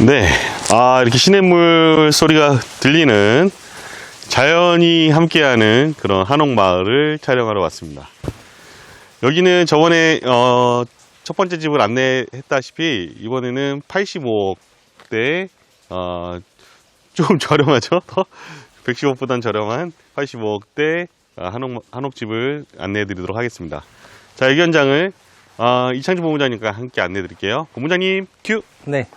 네. 아, 이렇게 시냇물 소리가 들리는 자연이 함께하는 그런 한옥마을을 촬영하러 왔습니다. 여기는 저번에, 어, 첫 번째 집을 안내했다시피 이번에는 85억대, 어, 좀 저렴하죠? 더 110억보단 저렴한 85억대 한옥, 한옥집을 안내해 드리도록 하겠습니다. 자, 여기 현장을 어, 이창주 본부장님과 함께 안내해 드릴게요. 본부장님, 큐! 네.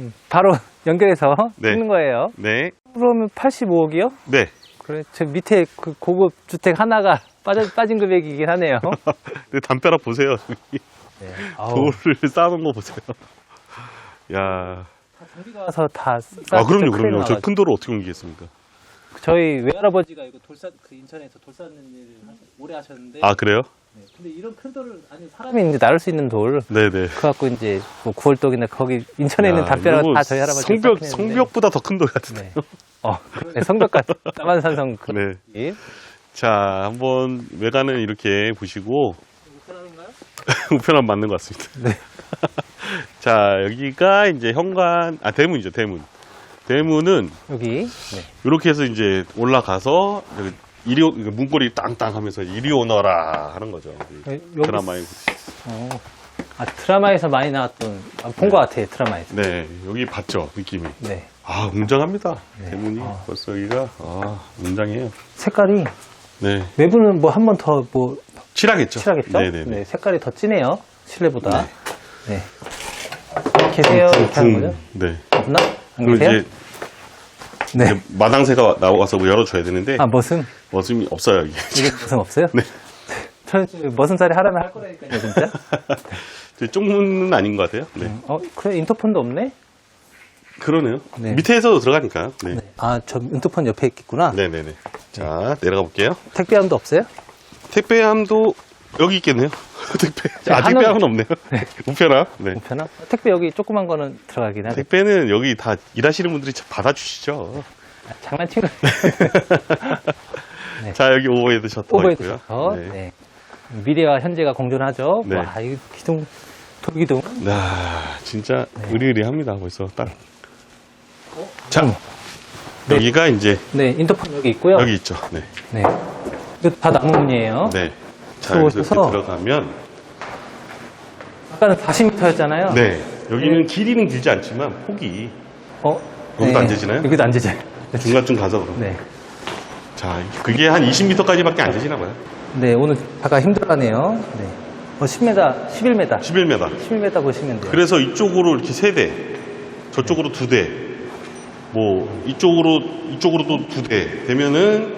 음, 바로 연결해서 네. 찍는 거예요. 네. 그러면 85억이요? 네. 그래, 저 밑에 그 고급 주택 하나가 빠져, 빠진 금액이긴 하네요. 근데 담벼락 보세요. 저기 네. 아우, 돌을 쌓아놓은 거 보세요. 야. 전기가 와서 다. 아, 그럼요, 그럼요. 저. 큰 돌을 어떻게 옮기겠습니까? 저희 외할아버지가 이거 돌산, 그 인천에서 돌 쌓는 일을 하- 오래 하셨는데. 아, 그래요? 네. 근데 이런 큰 돌을, 아니, 사람이 이제 나를 수 있는 돌. 네네. 그래갖고 이제 뭐 구월동이나 거기 인천에 있는 이거 다 저희 할아버지 성벽, 성벽보다 더 큰 돌 같은데. 네. 어, 네, 성벽과 남한산성 그 네. 네. 자, 한번 외관을 이렇게 보시고, 우편함 맞는 것 같습니다. 네. 자, 여기가 이제 현관, 아, 대문이죠, 대문. 대문은 여기 이렇게 해서 이제 올라가서, 여기 이리, 오- 문고리 땅땅 하면서 이리 오너라 하는 거죠. 네. 여기 드라마에. 어. 아 드라마에서 많이 나왔던 아, 본것 같아요 드라마에서. 네, 여기 봤죠, 느낌이. 네. 아, 웅장합니다. 네. 대문이 아. 벌써 여기가, 아, 웅장해요. 색깔이 네. 외부는 뭐 한 번 더 뭐 칠하겠죠? 칠하겠죠? 네네네. 네, 색깔이 더 진해요 실내보다. 네. 네. 계세요 이렇게 하는 거죠? 네. 없나? 안 그리고 계세요? 이제, 네. 이제 마당새가 나와서 뭐 열어줘야 되는데, 아 머슴 머슴이 없어요, 이게. 이게 머슴 없어요? 네. 저는 머슴살이 하라면 할 거라니까요 진짜. 저 쪽문은 아닌 것 같아요. 네. 어 그래 인터폰도 없네. 그러네요. 네. 밑에서 들어가니까요. 네. 네. 아 저 인터폰 옆에 있겠구나. 네 네 네. 자, 내려가 볼게요. 택배함도 없어요? 택배함도 여기 있겠네요. 택배. 아, 네, 하나- 택배함은 없네요. 우편함. 네. 우편함? 택배 여기 조그만 거는 들어가긴 하네. 택배는 여기 다 일하시는 분들이 받아주시죠. 아, 장난친 거. 네. 자, 여기 오버헤드 셔터 오버헤드 있고요. 셔터. 네. 네. 미래와 현재가 공존하죠. 네. 와, 이 기둥, 돌기둥. 아, 진짜 네. 의리의리합니다. 벌써 딱. 자, 음. 네. 여기가 이제 네, 인터폰 여기 있고요. 여기 있죠. 네. 네. 이거 다 나무문이에요. 네. 자, 여기서 들어오셔서- 들어가면 아까는 40m였잖아요. 네. 여기는 길이는 길지 않지만 폭이 어? 여기도 안 되지나요? 여기도 안 되죠. 중간쯤 가서 그럼. 네. 자, 그게 한 20m까지밖에 안 되시나 봐요. 네, 오늘 아까 힘들어하네요. 네. 어, 10m, 11m. 11m. 11m 보시면 돼요. 그래서 이쪽으로 이렇게 세 대, 저쪽으로 두 대, 뭐 이쪽으로 이쪽으로 또두대 되면은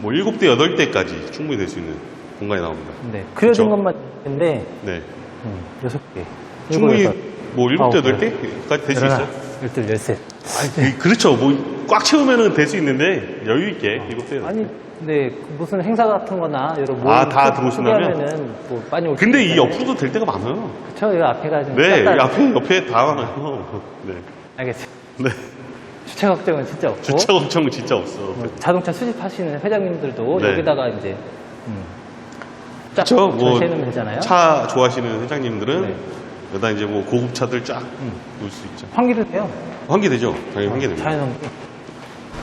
뭐 일곱 대 여덟 대까지 충분히 될 수 있는 공간이 나옵니다. 네. 그려진 그쵸? 것만 있는데, 네, 음, 6개. 충분히 뭐 일곱 대 아홉 여덟 개. 대까지 될 수 있어요. 열둘, 열셋. 아니, 그- 그렇죠. 뭐 꽉 채우면은 될수 있는데 여유 있게 일곱 대. 아니, 네, 그 무슨 행사 같은 거나, 여러 모 아, 다 들어오신다면? 하면은 뭐 많이 올 근데 수 이. 옆으로도 될 때가 많아요. 그쵸, 이 앞에가 좀. 네, 이 앞에 옆에 다 많아요. 네, 알겠어요. 네. 주차 걱정은 진짜 없고. 주차 걱정은 진짜 없어. 뭐 자동차 수집하시는 회장님들도 네. 여기다가 이제, 음, 쫙 그렇죠. 뭐 전시해놓으면 되잖아요. 차 좋아하시는 회장님들은 네. 여기다 이제 뭐 고급 차들 쫙 놓을 수 있죠. 환기도 돼요. 환기되죠. 당연히 환기됩니다. 자연환기.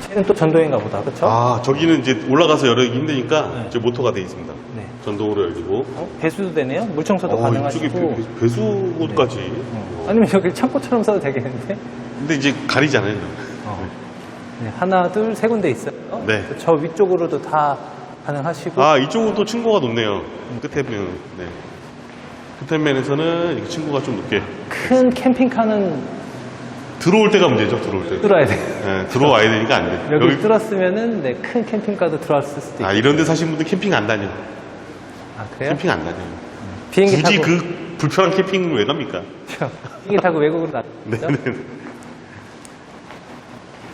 쟤는 또 전동인가 보다, 그쵸? 아 저기는 이제 올라가서 열기 힘드니까 네. 이제 모터가 돼 있습니다. 네. 전동으로 열리고. 어? 배수도 되네요? 물 청소도 어, 이쪽에 가능하시고. 배- 배수구까지. 어. 아니면 여기 창고처럼 써도 되겠는데? 근데 이제 가리잖아요. 어. 네, 하나, 둘, 세 군데 있어요. 네. 저 위쪽으로도 다 가능하시고. 아 이쪽은 또 층고가 높네요. 끝에 면 네. 이렇게 층고가 좀 높게 큰 캠핑카는 들어올 때가 문제죠. 들어올 때. 뚫어야 돼요. 네, 들어와야 되니까 안 돼. 여기, 여기 뚫었으면은 네, 큰 캠핑카도 들어왔을 수도 있고. 아 이런 데 사신 분들 캠핑 안 다녀. 아, 그래요? 캠핑 안 다녀. 비행기 굳이 타고 그 불편한 캠핑을 왜 갑니까? 비행기 타고 외국으로 나죠? 네네.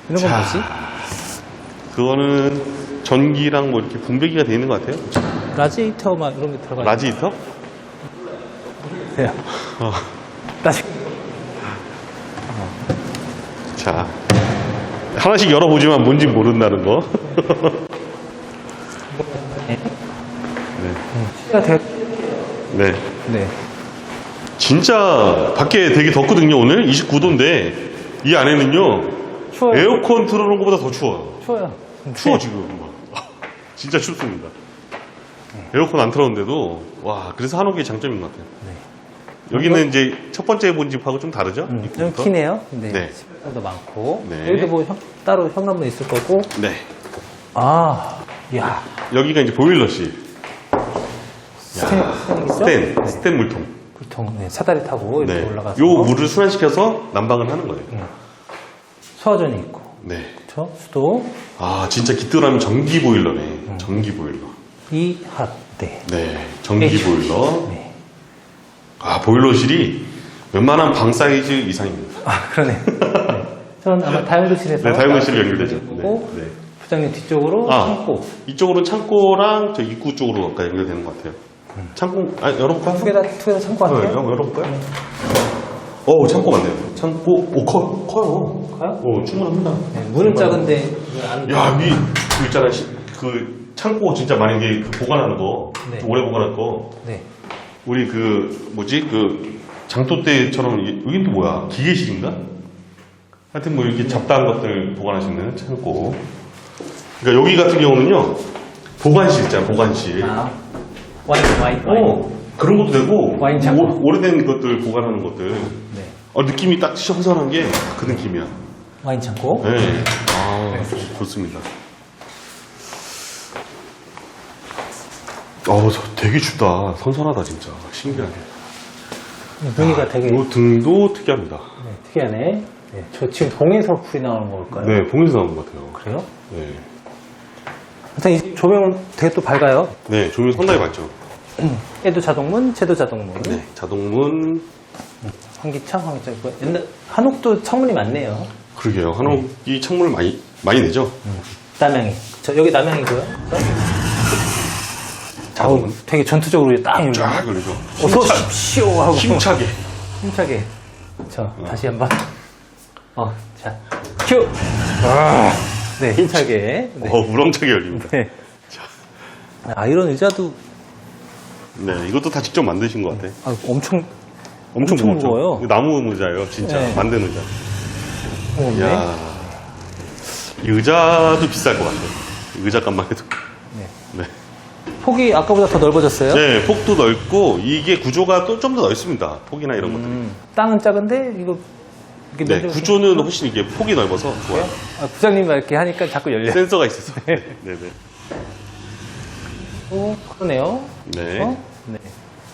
이런 건 자. 뭐지? 그거는 전기랑 뭐 이렇게 분배기가 돼 있는 것 같아요. 라지에이터 막 이런 게 들어가 라지 히터? 있어요. 어. 라지 자. 하나씩 열어보지만 뭔지 모른다는 거. 시가 되 네. 네. 진짜 밖에 되게 덥거든요, 오늘. 29도인데, 이 안에는요, 추워요. 에어컨 틀어놓은 것보다 더 추워요. 추워요. 추워, 지금. 진짜 춥습니다. 에어컨 안 틀었는데도, 와, 그래서 한옥의 장점인 것 같아요. 여기는 이제 첫 번째 본 집하고 좀 다르죠? 음, 좀 입구부터? 키네요. 네. 네. 도 많고. 네. 여기도 뭐 현- 따로 현관문 있을 거고. 네. 아, 야 여기가 이제 보일러실. 스탠, 스탠이겠죠? 스텐, 네. 스텐 물통. 보통 네, 사다리 타고 이렇게 네. 올라가서 요 물을 순환시켜서 난방을 하는 거예요. 소화전이 있고, 네. 그렇죠? 수도 아, 진짜 깃들하면 전기 보일러네. 음. 전기 보일러. 이 핫 네. 네. 전기 H. 보일러. 네. 아, 보일러실이 웬만한 방 사이즈 이상입니다. 아 그러네. 네. 저는 아마 다용도실에서 네, 다용도실로 연결되죠. 네. 네. 부장님 뒤쪽으로 아. 창고 이쪽으로는 창고랑 저 입구 쪽으로 아까 연결되는 것 같아요. 창고, 아, 열어볼까요? 두 개다 두 개다 창고 어, 같아요. 열- 열어볼까요? 어, 창고 맞네요. 창고, 오, 커, 커요. 커요? 오, 충분합니다. 네, 문은 작은데 안 야, 위, 그 있잖아. 시- 그 창고 진짜 만약에 그 보관하는 거, 네. 좀 오래 보관할 거, 네. 우리 그, 뭐지, 그, 장도 때처럼, 이- 여긴 또 뭐야? 기계실인가? 하여튼 뭐 이렇게 잡다한 것들 보관하시는 창고. 그러니까 여기 같은 경우는요, 보관실 있잖아, 보관실. 아 와인 와인 와인. 어, 그런 것도 되고, 와인 창고. 오, 오래된 것들 보관하는 것들. 네. 어, 느낌이 딱 시원시원한 게 그 느낌이야. 와인 창고. 네. 아, 좋습니다. 어우, 저 되게 춥다. 선선하다, 진짜. 신기하게. 분위기가 되게 이 등도 특이합니다. 네, 특이하네. 네, 저 지금 동에서 불이 나오는 걸까요? 네, 봉에서 나온 것 같아요. 그래요? 네. 하여튼 이 조명은 되게 또 밝아요. 네, 조명 상당히 많죠. 얘도 자동문, 쟤도 자동문. 네, 자동문. 환기창, 환기창 있고. 옛날 한옥도 창문이 많네요. 그러게요. 한옥이 창문을 많이, 많이 내죠? 남향이. 저 여기 남향이고요. 아우. 되게 전투적으로 딱 쫙. 열리죠. 어서 오십시오 하고 힘차게. 힘차게. 저 다시 한번. 어, 자, 큐. 아, 네, 힘차게. 네. 어, 우렁차게 열립니다. 네. 아, 이런 의자도 네, 이것도 다 직접 만드신 것 같아요. 아, 엄청 엄청, 엄청 무겁죠? 무거워요. 이거 나무 의자예요, 진짜. 네. 만든 의자. 무겁네. 이야. 이 의자도 비쌀 것 같아요. 이 의자 값만 해도. 네. 네. 폭이 아까보다 더 넓어졌어요. 네, 폭도 넓고, 이게 구조가 또 좀 더 넓습니다. 폭이나 이런 것들이. 음, 땅은 작은데 이거 이게 네, 구조는 훨씬 이게 폭이 넓어서 좋아요. 아, 부장님 이렇게 하니까 자꾸 열려. 센서가 있어서. 네, 네. 오, 그러네요. 네. 어? 네.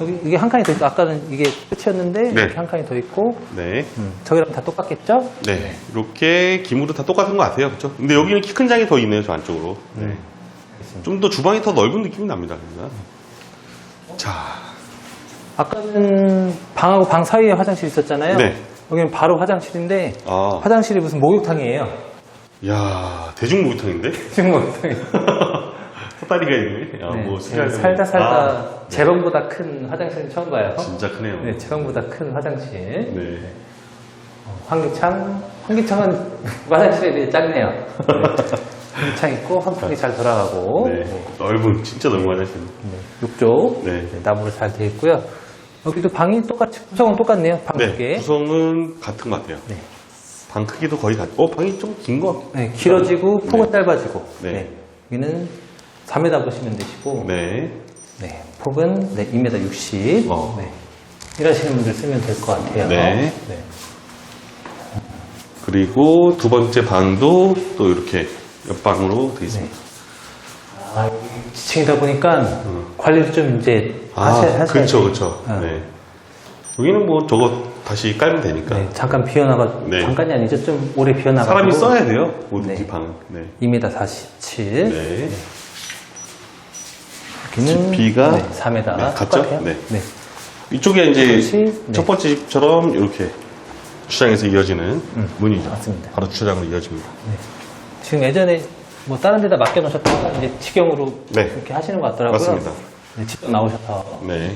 여기 이게 한 칸이 더 있고 아까는 이게 끝이었는데 네. 이렇게 한 칸이 더 있고 네. 음, 저기랑 다 똑같겠죠? 네. 이렇게 기물도 다 똑같은 것 같아요. 그렇죠? 근데 여기는 키 큰 장이 더 있네요, 저 안쪽으로. 네. 좀 더 주방이 더 넓은 느낌이 납니다. 그러니까. 자, 아까는 방하고 방 사이에 화장실 있었잖아요. 네. 여기는 바로 화장실인데 아, 화장실이 무슨 목욕탕이에요. 야 대중 목욕탕인데? 지금 목욕탕이. 헛다리가 있네. 야, 네, 뭐 수리하려면- 살다 살다 아, 제 방보다 큰 화장실은 처음 봐요. 진짜 크네요. 네, 제 방보다 큰 화장실. 네. 어, 환기창. 환기창은 화장실에 비해 작네요. 네. 환기창 있고 환풍기 잘 돌아가고. 네. 네. 넓은, 진짜 넓은 화장실. 네, 욕조. 네. 네, 나무로 잘 되어 있고요. 여기도 방이 똑같이 구성은 똑같네요. 방두 네. 개. 구성은 같은 것 같아요. 네. 방 크기도 거의 같, 어, 방이 좀 긴 거. 네, 길어지고 폭은 네. 짧아지고. 네. 네. 여기는 4m 보시면 되시고. 네. 네, 폭은 네, 2m 60. 어. 네. 일하시는 분들 쓰면 될 것 같아요. 네. 네. 그리고 두 번째 방도 또 이렇게 옆방으로 되어 있습니다. 아, 여기 지층이다 보니까 관리를 좀 이제 아, 하셔야, 하셔야 그렇죠, 돼요. 그렇죠. 어. 네. 여기는 뭐 저거 다시 깔면 되니까. 네, 잠깐 비어나가 네. 잠깐이 아니죠. 좀 오래 비어나가 사람이 써야 돼요. 모든지 네. 방은. 네. 2m 47. 네. 여기는 깊이가 네, 4m. 네, 같죠? 똑같아요. 네. 네. 이쪽에 이제 그렇지? 네. 첫 번째 집처럼 이렇게 주차장에서 이어지는 문이죠. 맞습니다. 바로 주차장으로 이어집니다. 지금 예전에 뭐 다른 데다 맡겨 놓으셨다가 이제 직영으로 네. 이렇게 하시는 것 같더라고요. 맞습니다. 네, 직접 나오셔서 네.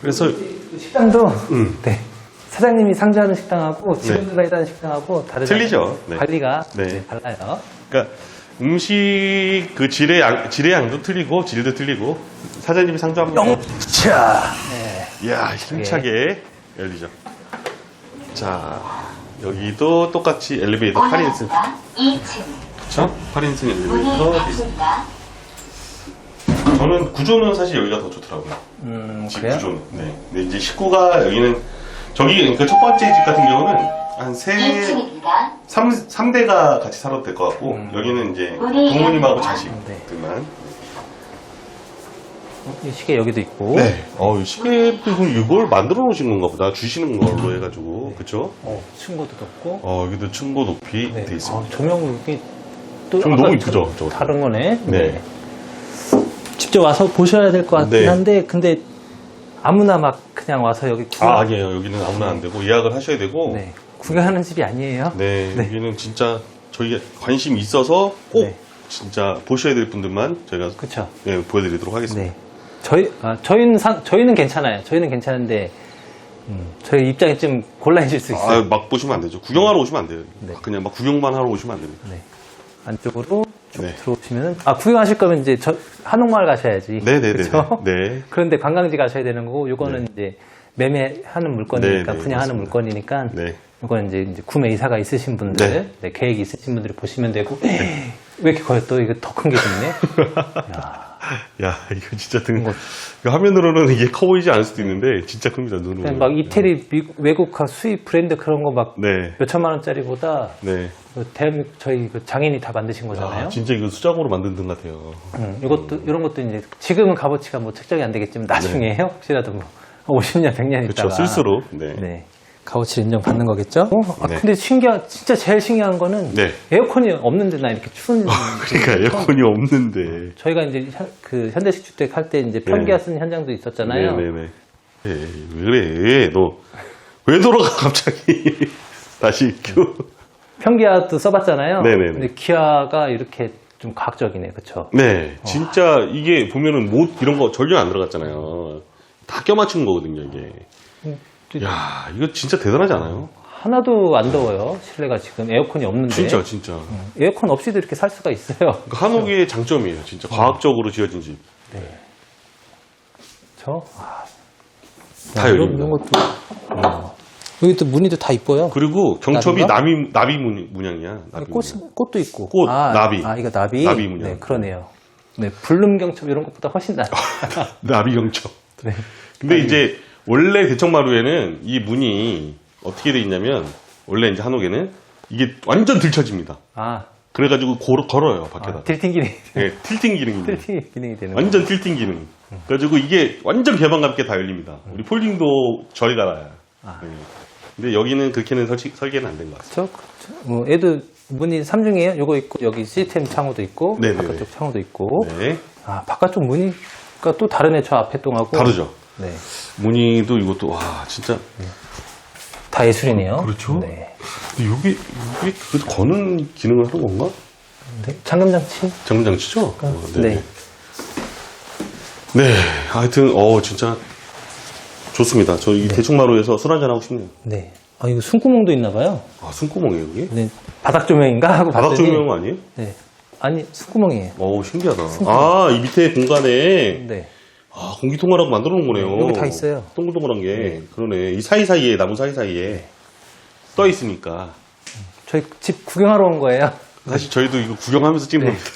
그래서 그 식당도 음. 네. 사장님이 상주하는 식당하고 직원들과 일하는 식당하고 다르죠. 틀리죠. 네. 관리가 네. 달라요. 그러니까 음식 그 질의 양, 질의 양도 틀리고 질도 틀리고 사장님이 상주 한번 자, 네. 이야 힘차게 열리죠. 자 여기도 똑같이 엘리베이터 8인승 올라갑니다. 2층 그쵸? 8인승 문이 엘리베이터. 저는 구조는 사실 여기가 더 좋더라고요. 음, 집 그래요? 구조는. 네. 근데 이제 식구가 여기는 저기 그러니까 첫 번째 집 같은 경우는 한 세, 2층입니다. 삼, 삼대가 같이 살아도 될 것 같고 음. 여기는 이제 부모님하고. 자식들만. 이 시계 여기도 있고. 네. 어, 시계도 이걸 만들어 놓으신 건가 보다. 주시는 걸로 해가지고. 그쵸? 어, 층고도 덥고. 어, 여기도 층고 높이 네. 돼 아, 있습니다. 조명 이게 또좀 아까 너무 이쁘죠, 좀 저거. 다른 거네. 네. 직접 와서 보셔야 될 것 같긴 네. 한데 근데 아무나 막 그냥 와서 여기 구경, 아, 아니에요. 여기는 아무나 안 되고 예약을 하셔야 되고. 네. 구경하는 집이 아니에요. 네, 여기는 진짜 저희가 관심 있어서 꼭 네. 진짜 보셔야 될 분들만 저희가 그렇죠. 네, 보여드리도록 하겠습니다. 네. 저희 아, 저희는 상, 저희는 괜찮아요. 저희는 괜찮은데 음, 저희 입장이 좀 곤란해질 수 있어요. 아, 막 보시면 안 되죠. 구경하러 오시면 안 돼요. 네. 그냥 막 구경만 하러 오시면 안 됩니다. 네. 안쪽으로 쭉 네. 들어오시면 아 구경하실 거면 이제 저 한옥마을 가셔야지. 네네네. 그렇죠? 네. 그런데 관광지 가셔야 되는 거고 요거는 이제 매매하는 물건이니까 네, 네, 분양하는 맞습니다. 물건이니까 네. 이건 이제, 이제 구매 이사가 있으신 분들, 네. 네, 계획이 있으신 분들이 보시면 되고 왜 이렇게 커요? 또 이거 더 큰게 좋네. 야, 야, 이거 진짜 등, 이거- 화면으로는 이게 커 보이지 않을 수도 있는데, 진짜 큽니다, 눈으로. 그냥 막 이태리 미- 외국 가 수입 브랜드 그런 거 막 네. 몇천만 원짜리보다 네. 그 대한민국 저희 그 장인이 다 만드신 거잖아요. 아, 진짜 이거 수작으로 만든 등 같아요. 음, 이것도 이런 것도 이제 지금은 값어치가 뭐 측정이 안 되겠지만 나중에요. 혹시라도 뭐 50년, 100년 네. 그렇죠. 있다가 쓸수록. 네. 네. 값어치 인정 받는 거겠죠? 어, 아, 네. 근데 신기한 진짜 제일 신기한 거는 네. 에어컨이 없는데 나 이렇게 추운 그러니까 에어컨이 없는데. 저희가 이제 현- 그 현대식 주택 할 때 이제 변기가 쓰는 현장도 있었잖아요. 네네네. 네, 왜 그래? 너, 왜 돌아가, 갑자기? 다시 큐. 평기아도 써봤잖아요. 네네네. 근데 기아가 이렇게 좀 과학적이네, 그렇죠? 네, 진짜 이게 보면은 못 이런 거 전혀 안 들어갔잖아요. 다 껴맞춘 거거든요, 이게. 야, 이거 진짜 대단하지 않아요? 하나도 안 더워요. 실내가 지금 에어컨이 없는데. 진짜, 진짜. 에어컨 없이도 이렇게 살 수가 있어요. 그 한옥의 장점이에요, 진짜. 과학적으로 지어진 집. 저 아, 다 이런, 열립니다. 이런 것도 어. 여기 또 무늬도 다 이뻐요. 그리고 경첩이? 나비, 나비 문, 문양이야. 나비 꽃, 문양. 꽃도 있고. 꽃, 아, 나비. 아, 이거 나비. 나비 문양. 네, 그러네요. 네, 불름 경첩 이런 것보다 훨씬 나. 나비 경첩. 네. 근데 이제 원래 대청마루에는 이 문이 어떻게 돼 있냐면 원래 이제 한옥에는 이게 완전 들쳐집니다. 아, 그래가지고 고- 걸어요 밖에다. 아 틸팅 기능. 네, 틸팅 기능이 있는. 틸팅 기능이 되는. 완전 틸팅 기능. 그래가지고 이게 완전 개방감 있게 다 열립니다. 우리 폴딩도 저리 가라. 아. 네. 근데 여기는 그렇게는 설치, 설계는 안 된 것 같아요. 그렇죠. 그렇죠. 뭐 얘도 문이 3중이에요. 요거 있고 여기 시스템 창호도 있고 네네네. 바깥쪽 창호도 있고. 네. 아, 바깥쪽 무늬가 또 다르네. 저 앞에 동하고. 다르죠. 네. 무늬도 이것도 와 진짜. 다 예술이네요. 그렇죠. 네. 근데 여기 여기 그 거는 기능을 하는 건가? 네. 잠금 장치. 장장치죠? 어, 네. 네, 하여튼 어 진짜 좋습니다. 저 네. 이 대충마루에서 술 한잔 하고 싶네요. 네. 아, 이거 숨구멍도 있나 봐요. 아 숨구멍이에요 여기? 네. 바닥 조명인가 하고 바닥 봤더니 조명 아니에요? 네. 아니, 숨구멍이에요. 어 신기하다. 아 이 밑에 공간에 네. 아 공기 통하라고 만들어 놓은 거네요. 여기 다 있어요. 동글동글한 게 그러네. 이 사이 사이에 나무 사이 사이에 떠 있으니까 저희 집 구경하러 온 거예요. 사실 저희도 이거 구경하면서 찍는 네. 겁니다.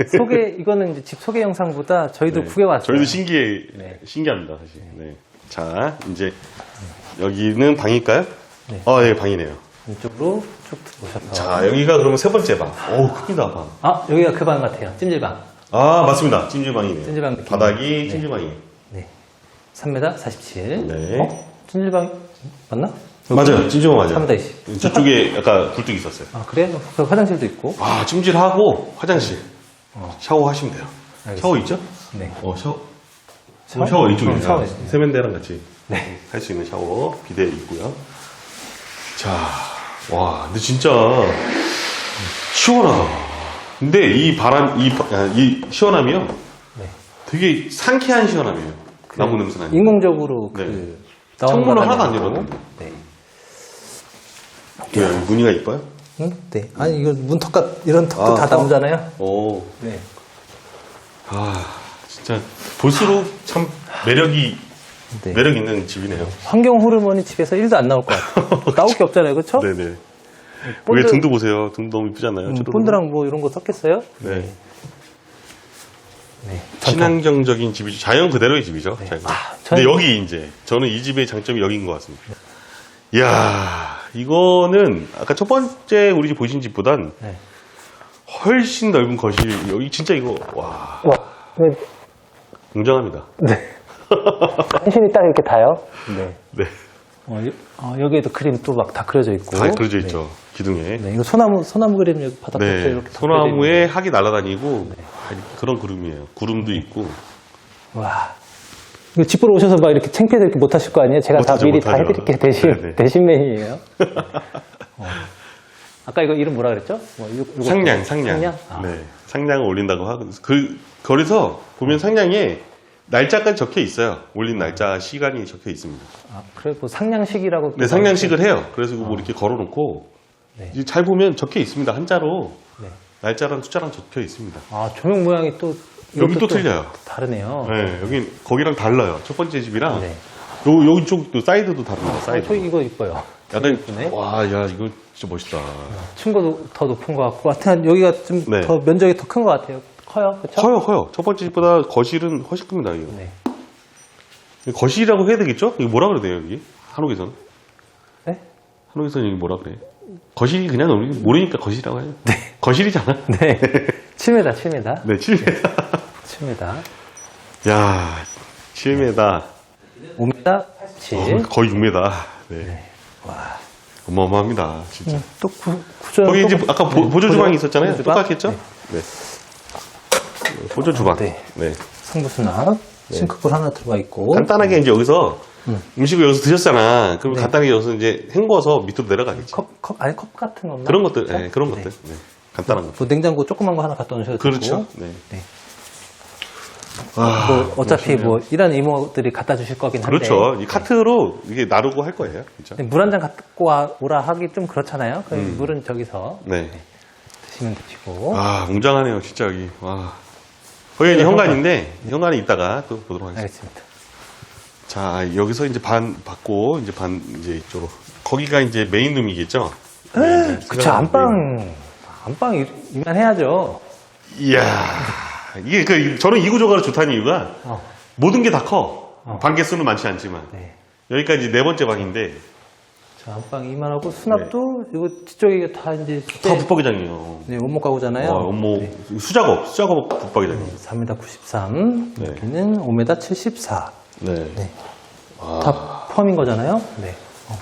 소개 이거는 이제 집 소개 영상보다 저희도 네. 구경 왔어요. 저희도 신기해 네. 신기합니다 사실. 네. 자 이제 여기는 방일까요? 네. 아, 예, 방이네요. 이쪽으로 쭉 오셔서. 자, 여기가 그러면 세 번째 방. 어우, 큽니다, 방. 아 여기가 그 방 같아요. 찜질방. 아, 맞습니다. 찜질방이네요. 찜질방 느낌. 바닥이 네. 찜질방이에요. 네. 3m 47. 네. 어? 찜질방 맞나? 맞아요. 찜질방 맞아요. 3m 20. 저쪽에 약간 굴뚝 있었어요. 아 그래요? 그 화장실도 있고. 아, 찜질하고 화장실. 샤워하시면 돼요. 알겠습니다. 샤워 있죠? 네. 어, 샤워. 샤워? 어, 샤워 이쪽에 어, 샤워 있습니다. 세면대랑 같이 네. 할 수 있는 샤워 비데 있고요. 자, 와, 근데 진짜 시원하다. 근데 이 바람, 이, 바- 아, 이 시원함이요. 네. 되게 상쾌한 시원함이에요. 나무 냄새 나니. 인공적으로 그 네. 창문을 하나도 안 있고. 열었는데. 네. 네, 무늬가 이뻐요? 응? 네. 아니, 이거 문턱과 이런 턱도 아, 다 턱. 나오잖아요. 오, 네. 아, 진짜 볼수록 참 매력이 네. 매력 있는 집이네요. 환경 호르몬이 집에서 1도 안 나올 것 같아요. 나올 게 없잖아요. 그렇죠? 네네. 위에 등도 보세요. 등도 너무 이쁘잖아요. 음. 본드랑 뭐 이런 거 섞였어요? 네. 네. 친환경적인 집이죠. 자연 그대로의 집이죠. 자연. 아, 근데 저는- 여기 이제 저는 이 집의 장점이 여기인 것 같습니다. 이야, 이거는 아까 첫 번째 우리 집 보신 집보단 네. 훨씬 넓은 거실. 여기 진짜 이거 와 와, 네. 웅장합니다. 네. 한신이 딱 이렇게 다요. 네. 네, 어, 여- 어, 여기에도 그림 또 막 다 그려져 있고. 다 그려져 있죠 기둥에. 네, 이거 소나무, 소나무 그림 여기 바닥에 네, 이렇게 다 소나무에 학이 날아다니고 아, 그런 구름이에요. 구름도 있고. 그려져 있는- 와. 이거 집 보러 오셔서 막 이렇게 창피해서 이렇게 못 하실 거 아니에요? 제가 다 못하죠, 미리 다 못하죠. 해드릴게요. 대신, 네, 네. 대신맨이에요. 어. 아까 이거 이름 뭐라 그랬죠? 뭐, 요, 요거- 상냥, 상냥. 상냥? 아. 네, 상냥을 올린다고 하고 그 거기서 보면 상냥에 날짜까지 적혀 있어요. 올린 날짜 시간이 적혀 있습니다. 아, 그래, 뭐 상냥식이라고. 네, 상냥식을 해요. 그래서 뭐 이렇게 걸어놓고 네. 이제 잘 보면 적혀 있습니다. 한자로 네. 날짜랑 숫자랑 적혀 있습니다. 아, 조명 모양이 또. 여기 또 틀려요. 다르네요. 네, 여기 거기랑 달라요. 첫 번째 집이랑 네. 요 여기 쪽도 사이드도 다릅니다. 아, 사이드. 저 이거 이뻐요. 약간 이쁘네. 와, 야 이거 진짜 멋있다. 층고도 더 높은 것 같고, 하여튼 여기가 좀 네. 더 면적이 더 큰 것 같아요. 커요, 그렇죠? 커요, 커요. 첫 번째 집보다 거실은 훨씬 큽니다. 이거. 네. 거실이라고 해야 되겠죠? 이거 뭐라 그래야 돼요, 여기? 한옥에서는? 네? 한옥에서는 여기 뭐라 그래? 거실이 그냥 모르니까 거실이라고 해요. 네. 거실이잖아. 네. 7m, 7m. 네, 7m. 7m. 야, 7m. 5m 87. 어, 거의 6m. 네. 와. 어마어마합니다, 진짜. 또 구, 구조. 거기 이제 아까 보, 네, 조 주방이 있었잖아요. 보조? 똑같겠죠? 네. 보조 주방. 네. 네. 상부 수납. 싱크볼 하나 들어가 있고. 간단하게 이제 여기서 음. 음식을 여기서 드셨잖아. 그럼 네. 간단하게 여기서 이제 헹궈서 밑으로 내려가겠지. 컵, 컵, 아니 컵 같은 건가? 그런 것들? 네, 그런 네. 것들. 네. 간단한 것. 뭐 냉장고 조그만 거 하나 갖다 놓으셔도 그렇죠. 되고. 네. 네. 아, 뭐 어차피 멋있네요. 뭐 일하는 이모들이 갖다 주실 거긴 한데. 그렇죠. 이 카트로 이게 나르고 할 거예요. 그렇죠? 물 한 잔 갖고 와- 오라 하기 좀 그렇잖아요. 그 음. 물은 저기서 네. 드시면 되시고. 아, 웅장하네요. 진짜 여기. 와. 거기 이제 현관인데, 현관에 있다가 또 보도록 하겠습니다. 알겠습니다. 자, 여기서 이제 반 받고, 이제 반, 이제 이쪽으로. 거기가 이제 메인룸이겠죠? 네, 이제 그쵸, 안방, 안방 이- 이만해야죠. 이야. 이게 그, 저는 이 구조가 좋다는 이유가 어, 모든 게 다 커. 어. 방 개수는 많지 않지만. 네. 여기까지 네 번째 방인데, 자, 안방 이만하고 수납도 이거 뒤쪽에 다 이제 네. 다 붙박이장이에요. 네, 원목 가구잖아요. 와, 업무, 수작업, 수작업 붙박이장이에요. 3m 93, 네. 여기는 5m 74. 네. 네. 아. 다 포함인 거잖아요. 네. 어.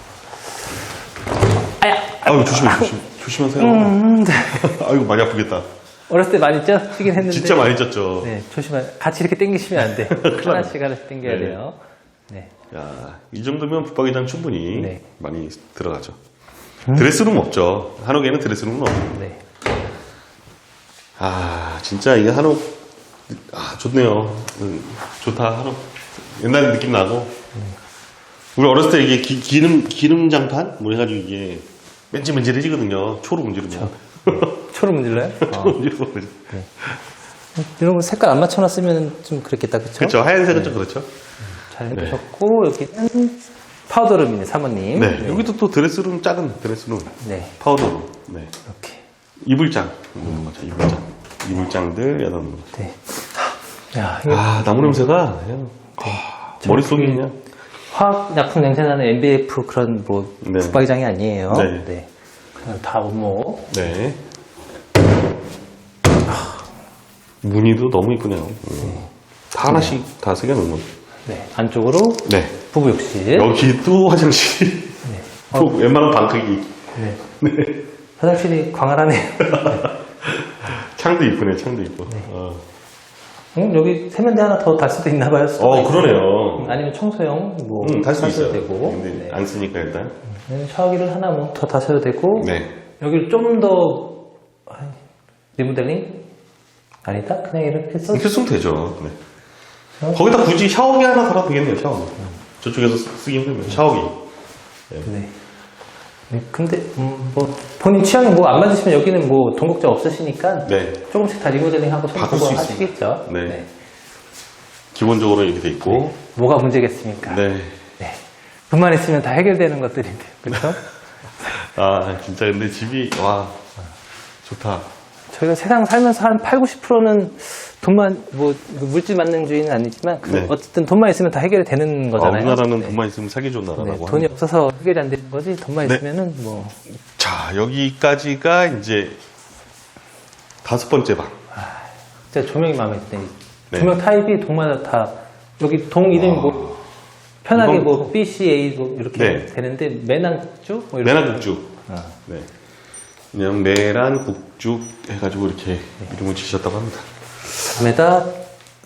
아야! 아유, 조심해, 조심. 조심하세요. 음, 네. 아이고, 많이 아프겠다. 어렸을 때 많이 쪄지긴 했는데. 진짜 많이 쪘죠. 네, 조심하 같이 이렇게 당기시면 안 돼. 하나씩 하나씩 당겨야 네. 돼요. 네. 야, 이 정도면 붙박이장 충분히 네. 많이 들어가죠. 드레스룸 없죠. 한옥에는 드레스룸은 없죠. 네. 아, 진짜 이게 한옥, 아, 좋네요. 음, 좋다, 한옥. 옛날 느낌 나고. 우리 어렸을 때 이게 기, 기름, 기름장판? 뭐 해가지고 이게 맨질맨질해지거든요. 초로 문지르면. 초로 문질러요? 어. 문지르고. 이런 거 색깔 안 맞춰놨으면 좀 그랬겠다, 그쵸? 그렇죠. 하얀색은 좀 그렇죠. 잘 해주셨고, 여기는 파우더룸이네, 사모님. 네. 여기도 또 드레스룸, 작은 드레스룸. 네. 파우더룸. 네. 이렇게. 이불장. 놓는 거죠, 이불장. 이불장들 여덟 개. 네. 야, 이거 아, 나무 냄새가 그냥 머릿속이 그냥 화학 약품 냄새 나는 MBF 그런 뭐, 네. 붙박이장이 아니에요. 네. 그냥 다 원목. 네. 무늬도 너무 이쁘네요. 음. 다 하나씩 다 새겨놓은 거. 네. 안쪽으로 네. 부부 욕실. 여기 또 화장실. 네. 또 웬만한 방 크기. 네. 화장실이 광활하네요. 창도 이쁘네, 창도 이쁘. 어, 음, 여기 세면대 하나 더 달 수도 있나 봐요. 어. 그러네요. 아니면 청소용 뭐 음, 달수 있어요. 되고. 근데 네. 안 쓰니까 일단. 네, 샤워기를 하나 뭐 더 다셔도 되고. 네. 여기를 좀 더 리모델링 아니다. 그냥 이렇게 써. 이렇게 쓰면 되죠. 네. 거기다 굳이 샤워기 하나 달아도 되겠네요, 샤워기. 저쪽에서 쓰기 힘들면 샤워기. 네. 네, 근데 음, 뭐 본인 취향이 뭐 안 맞으시면 여기는 뭐 동국자 없으시니까 네. 조금씩 다 리모델링하고 바꿀 수 있습니다. 하시겠죠. 네. 기본적으로 이렇게 돼 있고. 뭐가 문제겠습니까? 네. 네. 돈만 있으면 다 해결되는 것들인데, 그렇죠? 아, 진짜 근데 집이, 와, 좋다. 저희가 세상 살면서 한 8, 90%는 돈만 뭐 물질 만능주의는 아니지만 그 네. 어쨌든 돈만 있으면 다 해결이 되는 아, 거잖아요. 우리나라는 네. 돈만 있으면 살기 좋은 네, 나라라고. 돈이 합니다. 없어서 해결이 안 되는 거지 돈만 네. 있으면은 뭐 자, 여기까지가 이제 다섯 번째 방. 진짜 조명이 마음에 드네. 네. 조명 타입이 동마다 다 여기 동 이름이 뭐 편하게 이건 뭐 BCA 뭐 이렇게 네. 되는데 매낭주 뭐 이렇게 매란국죽. 아, 네. 그냥 매란국죽 해가지고 이렇게 이름을 지으셨다고 합니다. 3m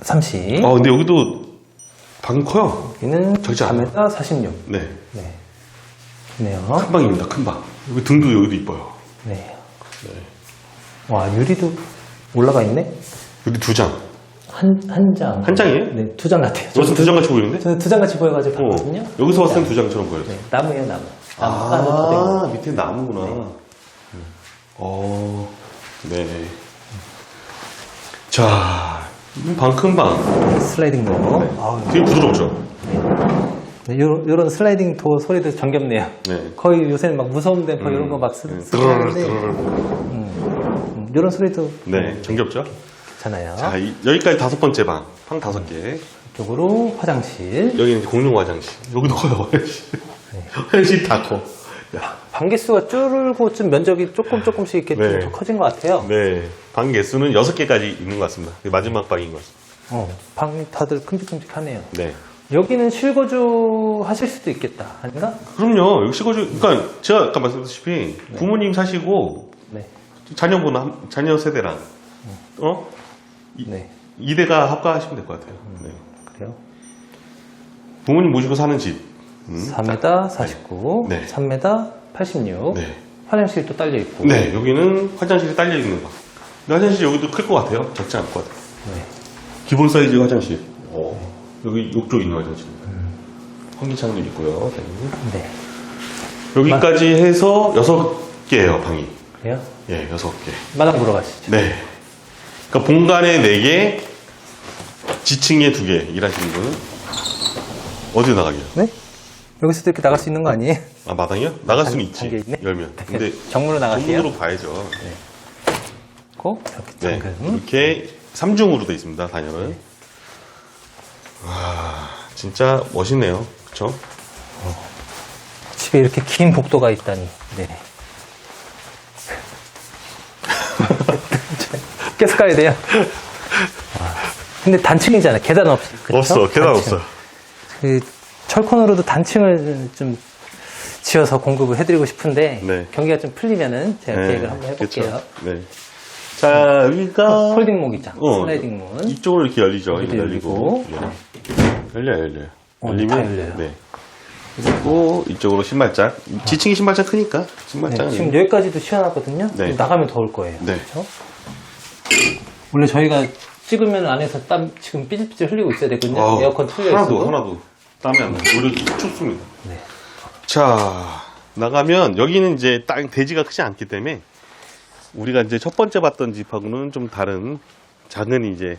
30. 아, 근데 여기도 방이 커요. 여기는 적지 않아요. 3m 46. 네. 네. 좋네요. 큰 방입니다, 큰 방. 여기 등도 여기도 이뻐요. 네. 와 유리도 올라가 있네. 여기 두 장. 한, 한 장. 한 장이에요? 네, 두 장 같아요. 여기서 두장 같이 보이는데? 저는 두 장 같이 보여가지고 어. 봤거든요. 여기서 봤을 땐두 장처럼 보여요. 네, 나무예요, 나무. 더 아. 밑에 나무구나. 어, 네. 자, 방큰 방. 슬라이딩 도어. 아우, 되게 부드럽죠? 네, 요런, 요런 슬라이딩 도어 소리도 정겹네요. 네. 거의 요새는 막 무서운 댐퍼 이런 거막 쓰, 네. 쓰긴 하는데, 음, 요런 소리도 네, 정겹죠? 괜찮아요. 자, 이- 여기까지 다섯 번째 방. 방 다섯 개. 이쪽으로 화장실. 여기는 공용 화장실. 여기도 커요, 화장실. 화장실 다 커. 야, 방개수가 줄고 좀 면적이 조금 조금씩 이렇게 네. 좀더 커진 것 같아요. 네. 방 개수는 여섯 개까지 있는 것 같습니다. 마지막 방인 것 같습니다. 어, 방이 다들 큼직큼직하네요. 네. 여기는 실거주 하실 수도 있겠다. 아닌가? 그럼요. 여기 시거주, 그러니까 제가 아까 말씀드렸다시피 부모님 사시고 네. 자녀분, 한- 자녀 세대랑, 어? 네. 이대가 합가하시면 될 것 같아요. 네. 그래요. 부모님 모시고 사는 집. 음. 4m 49, 네. 3m 86. 네. 화장실도 딸려 있고. 네, 여기는 화장실이 딸려 있는 방. 근데 화장실 여기도 클 것 같아요. 적지 않을 것 같아요. 네. 기본 사이즈 화장실. 오. 여기 욕조 있는 화장실입니다. 환기창도 있고요. 네. 네. 여기까지 해서 여섯 개예요, 방이. 그래요? 예, 여섯 개. 마당 보러 가시죠. 네. 그러니까 본관에 네 개, 지층에 두 개 일하시는 분은 어디 나가게요? 네? 여기서도 이렇게 나갈 수 있는 거 아니에요? 아 마당이요? 나갈 수는 단- 있지. 있네? 열면. 근데 정문으로 나갈게요. 정문으로 봐야죠. 고 이렇게 네. 잠금. 이렇게 삼중으로 돼 있습니다. 단열은. 와, 진짜 멋있네요. 그렇죠? 집에 이렇게 긴 복도가 있다니. 네. 계속 가야 돼요. 와. 근데 단층이잖아 요. 계단 없이. 그쵸? 없어. 계단 단층. 없어. 그 철콘으로도 단층을 좀 지어서 공급을 해드리고 싶은데 네. 경기가 좀 풀리면은 제가 네, 계획을 한번 해볼게요. 그쵸. 네. 자, 여기가 폴딩 목 있죠. 어, 슬라이딩 문. 이쪽으로 이렇게 열리죠. 이렇게 열리고. 열리고. 예. 열려요, 열려요. 어, 열리면 다 열려요. 네. 그리고 이쪽으로 신발장. 지층이 신발장 크니까 네, 신발장. 지금 여기까지도 시원하거든요. 네. 나가면 더울 거예요. 네. 그렇죠? 원래 저희가 찍으면 안에서 땀 지금 삐질삐질 흘리고 있어야 되거든요. 아, 에어컨 틀려 하나도 있어도. 하나도 땀이 안 나요. 오히려 춥습니다. 네. 자 나가면 여기는 이제 땅 대지가 크지 않기 때문에 우리가 이제 첫 번째 봤던 집하고는 좀 다른 작은 이제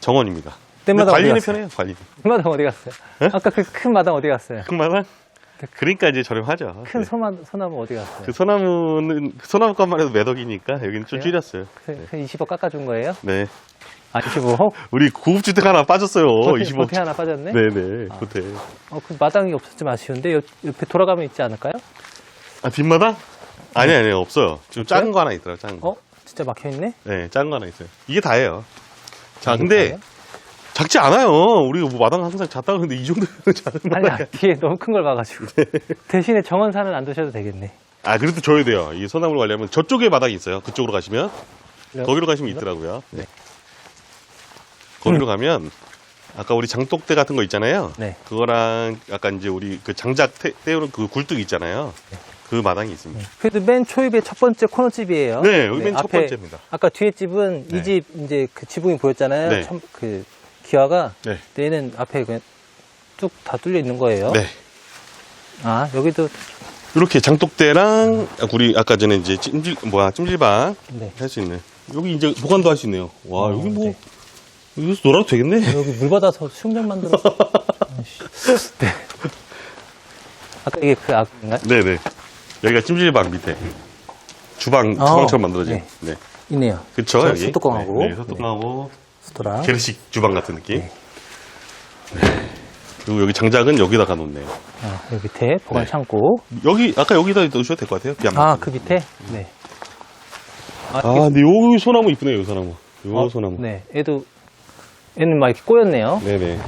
정원입니다. 근데 때마다 어디 관리는 갔어요? 편해요. 관리. 큰 마당 어디 갔어요? 네? 아까 그 큰 마당 어디 갔어요? 큰 마당. 그러니까 이제 저렴하죠. 큰 네. 소나, 소나무 어디 갔어요? 그 소나무는 그 소나무 값만 해도 몇 억이니까 여기는 좀 그래요? 줄였어요. 그, 그 20억 깎아준 거예요? 네. 아, 25억? 우리 고급주택 하나 빠졌어요. 보태, 25억. 보태 하나 빠졌네? 네네. 호텔. 어, 그 마당이 없었으면 아쉬운데, 옆, 옆에 돌아가면 있지 않을까요? 아 뒷마당? 아니 아니 없어요. 지금 작은 거 하나 있더라고. 작은 거. 어? 진짜 막혀있네? 네, 작은 거 하나 있어요. 이게 다예요. 자, 근데 다예요? 작지 않아요. 우리가 뭐 마당 항상 작다고 하는데 이 정도면 작은 아니, 마당이 뒤에 너무 큰 걸 봐가지고. 대신에 정원사는 안 두셔도 되겠네. 아, 그래도 줘야 돼요. 이 소나무를 관리하면 저쪽에 마당이 있어요. 그쪽으로 가시면. 네. 거기로 가시면 있더라고요. 네. 거기로 가면 아까 우리 장독대 같은 거 있잖아요. 네. 그거랑 약간 이제 우리 그 장작 태, 때우는 그 굴뚝 있잖아요. 그 마당이 있습니다. 그래도 맨 초입에 첫 번째 코너집이에요. 네, 여기 맨첫 앞에 번째입니다. 아까 뒤에 집은 네. 이 집 이제 그 지붕이 보였잖아요. 네. 첨- 그 기와가 네. 얘는 앞에 그냥 뚝다 뚫려 있는 거예요. 네. 아 여기도 이렇게 장독대랑 우리 아까 전에 이제 찜질 뭐야 찜질방 네. 할 수 있는 여기 이제 보관도 할 수 있네요. 와 어, 여기 뭐 네. 여기서 놀아도 되겠네. 여기 물 받아서 수영장 만들었어. 아이씨. 네. 아까 이게 그 악인가요? 네네. 여기가 찜질방 밑에 주방 어, 주방처럼 만들어진. 네. 네. 있네요. 그쵸 저 여기. 수도꼭하고. 네, 네, 소뚜껑하고 스토랑. 계르식 주방 같은 느낌. 네. 네. 그리고 여기 장작은 여기다가 놓네요. 아, 여기 밑에 보관 네. 창고. 여기 아까 여기다 넣으셔도 될 것 같아요. 비안 아. 그 밑에? 네. 아, 아, 이게- 근데 요 소나무 이쁘네요, 요 소나무. 요 어, 소나무. 네. 얘도, 얘는 막 이렇게 꼬였네요. 네네.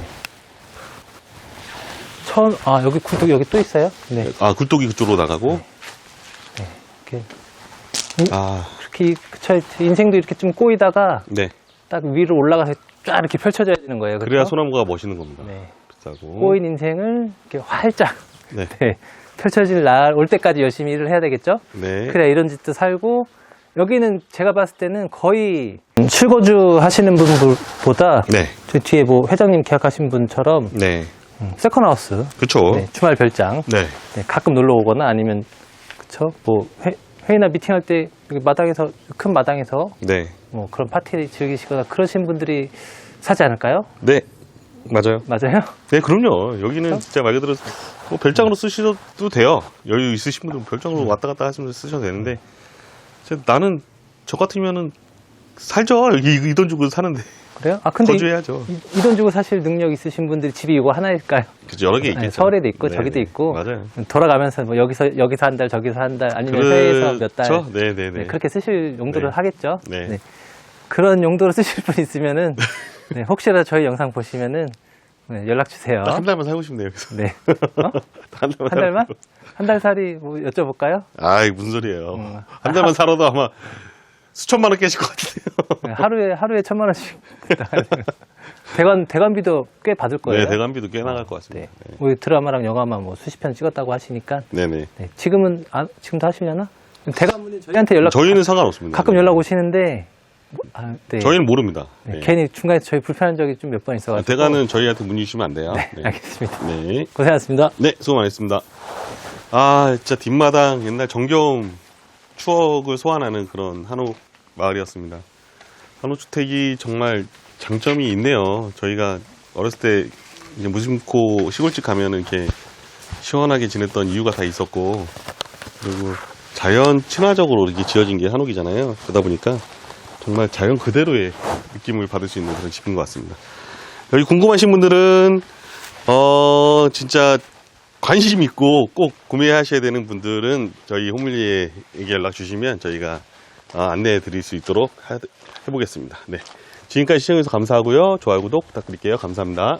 천, 아, 여기 굴뚝 여기 또 있어요? 네. 아, 굴뚝이 그쪽으로 나가고. 이렇게, 아, 그렇게, 저 인생도 이렇게 좀 꼬이다가 네. 딱 위로 올라가서 쫙 이렇게 펼쳐져야 되는 거예요. 그렇죠? 그래야 소나무가 멋있는 겁니다. 네. 비싸고. 꼬인 인생을 이렇게 활짝 네. 네, 펼쳐질 날 올 때까지 열심히 일을 해야 되겠죠? 네. 그래야 이런 짓도 살고 여기는 제가 봤을 때는 거의 실거주 하시는 분보다 네. 저 뒤에 뭐 회장님 계약하신 분처럼 네. 음, 세컨하우스 그쵸. 네, 주말 별장 네. 네, 가끔 놀러 오거나 아니면 그쵸 뭐 회, 회의나 미팅할 때 여기 마당에서 큰 마당에서 네. 뭐 그런 파티를 즐기시거나 그러신 분들이 사지 않을까요? 네. 맞아요. 맞아요? 네, 그럼요. 여기는 진짜 말 그대로 뭐 별장으로 쓰셔도 돼요. 여유 있으신 분들은 별장으로 왔다 갔다 하시면서 쓰셔도 되는데, 진짜 나는 저 같으면은 살죠. 여기 이돈 주고 사는데. 그래요? 아 근데 거주해야죠. 이 돈 주고 사실 능력 있으신 분들이 집이 이거 하나일까요? 그죠. 여러 개 있겠죠. 네, 서울에도 있고 네, 저기도 네. 있고 맞아요. 돌아가면서 뭐 여기서 여기서 한 달 저기서 한 달 아니면 해외에서 몇달 그렇죠. 네네네. 네, 그렇게 쓰실 용도를 네. 하겠죠. 네. 그런 용도로 쓰실 분 있으면은 네, 혹시라도 저희 영상 보시면은 네, 연락 주세요. 한 달만 살고 싶네요. 여기서. 네. 어? 한 달만. 한 달만? 한 달 살이 뭐 여쭤볼까요? 아이, 무슨 소리예요. 음. 한 달만 살아도 아마 수천만 원 깨질 것 같은데요. 네, 하루에 하루에 천만 원씩 대관 대관비도 꽤 받을 거예요. 네, 대관비도 꽤 나갈 것 같습니다. 네. 우리 드라마랑 영화만 뭐 수십 편 찍었다고 하시니까 네네. 네, 지금은 아, 지금도 하시려나? 대관문이 저희한테 연락 저희는 상관없습니다. 가끔 연락 오시는데 뭐, 아, 네. 저희는 모릅니다. 네, 네. 괜히 중간에 저희 불편한 적이 좀 몇 번 있어가지고 대가는 저희한테 문의 주시면 안 돼요. 네, 네. 알겠습니다. 네. 고생하셨습니다. 네, 수고 많으셨습니다. 아, 진짜 뒷마당 옛날 정겨움 추억을 소환하는 그런 한옥 마을이었습니다. 한옥 주택이 정말 장점이 있네요. 저희가 어렸을 때 이제 무심코 시골집 가면은 이렇게 시원하게 지냈던 이유가 다 있었고 그리고 자연 친화적으로 이렇게 지어진 게 한옥이잖아요. 그러다 보니까 정말 자연 그대로의 느낌을 받을 수 있는 그런 집인 것 같습니다. 여기 궁금하신 분들은 어 진짜 관심 있고 꼭 구매하셔야 되는 분들은 저희 호밀리에게 연락 주시면 저희가 어, 안내해 드릴 수 있도록 하- 해보겠습니다. 네. 지금까지 시청해주셔서 감사하고요. 좋아요, 구독 부탁드릴게요. 감사합니다.